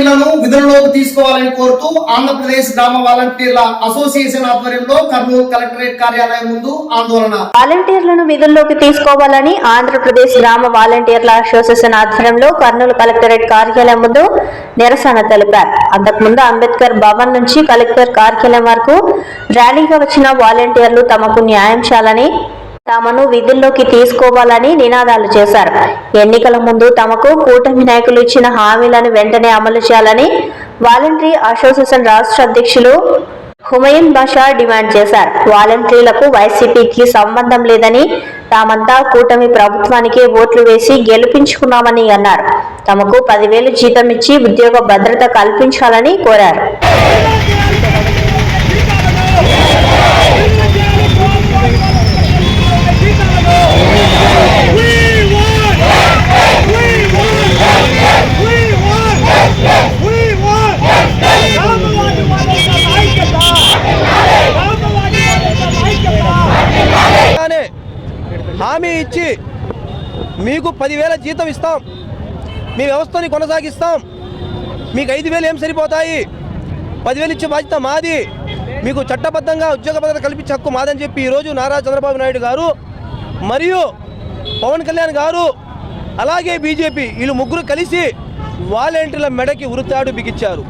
వాలంటీర్లను విధుల్లోకి తీసుకోవాలని కోరుతూ ఆంధ్రప్రదేశ్ గ్రామ వాలంటీర్ల అసోసియేషన్ ఆధ్వర్యంలో కర్నూలు కలెక్టరేట్ కార్యాలయం ముందు ఆందోళన. వాలంటీర్లను విధుల్లోకి తీసుకోవాలని ఆంధ్రప్రదేశ్ గ్రామ వాలంటీర్ల అసోసియేషన్ ఆధ్వర్యంలో కర్నూలు కలెక్టరేట్ కార్యాలయం ముందు నిరసన తెలిపారు. అంతకుముందు అంబేద్కర్ భవన్ నుంచి కలెక్టర్ కార్యాలయం వరకు ర్యాలీగా వచ్చిన వాలంటీర్లు తమకు న్యాయం చేయాలని తమను విధుల్లోకి తీసుకోవాలని నినాదాలు చేశారు. ఎన్నికల ముందు తమకు కూటమి నాయకులు ఇచ్చిన హామీలను వెంటనే అమలు చేయాలని వాలంటరీ అసోసియేషన్ రాష్ట్ర అధ్యక్షులు హుమయూన్ బాషా డిమాండ్ చేశారు. వాలంటీర్లకు వైసీపీకి సంబంధం లేదని తామంతా కూటమి ప్రభుత్వానికే ఓట్లు వేసి గెలిపించుకున్నామని అన్నారు. తమకు పదివేలు జీతం ఇచ్చి ఉద్యోగ భద్రత కల్పించాలని కోరారు. హామీ ఇచ్చి మీకు పదివేల జీతం ఇస్తాం. మీ వ్యవస్థని కొనసాగిస్తాం. మీకు ఐదు వేలు ఏం సరిపోతాయి? పదివేలు ఇచ్చే బాధ్యత మాది. మీకు చట్టబద్ధంగా ఉద్యోగ భద్రత కల్పించే హక్కు మాదని చెప్పి ఈరోజు నారా చంద్రబాబు నాయుడు గారు మరియు పవన్ కళ్యాణ్ గారు అలాగే బీజేపీ వీళ్ళు ముగ్గురు కలిసి వాలంటీర్ల మెడకి ఉరుతాడు బిగించారు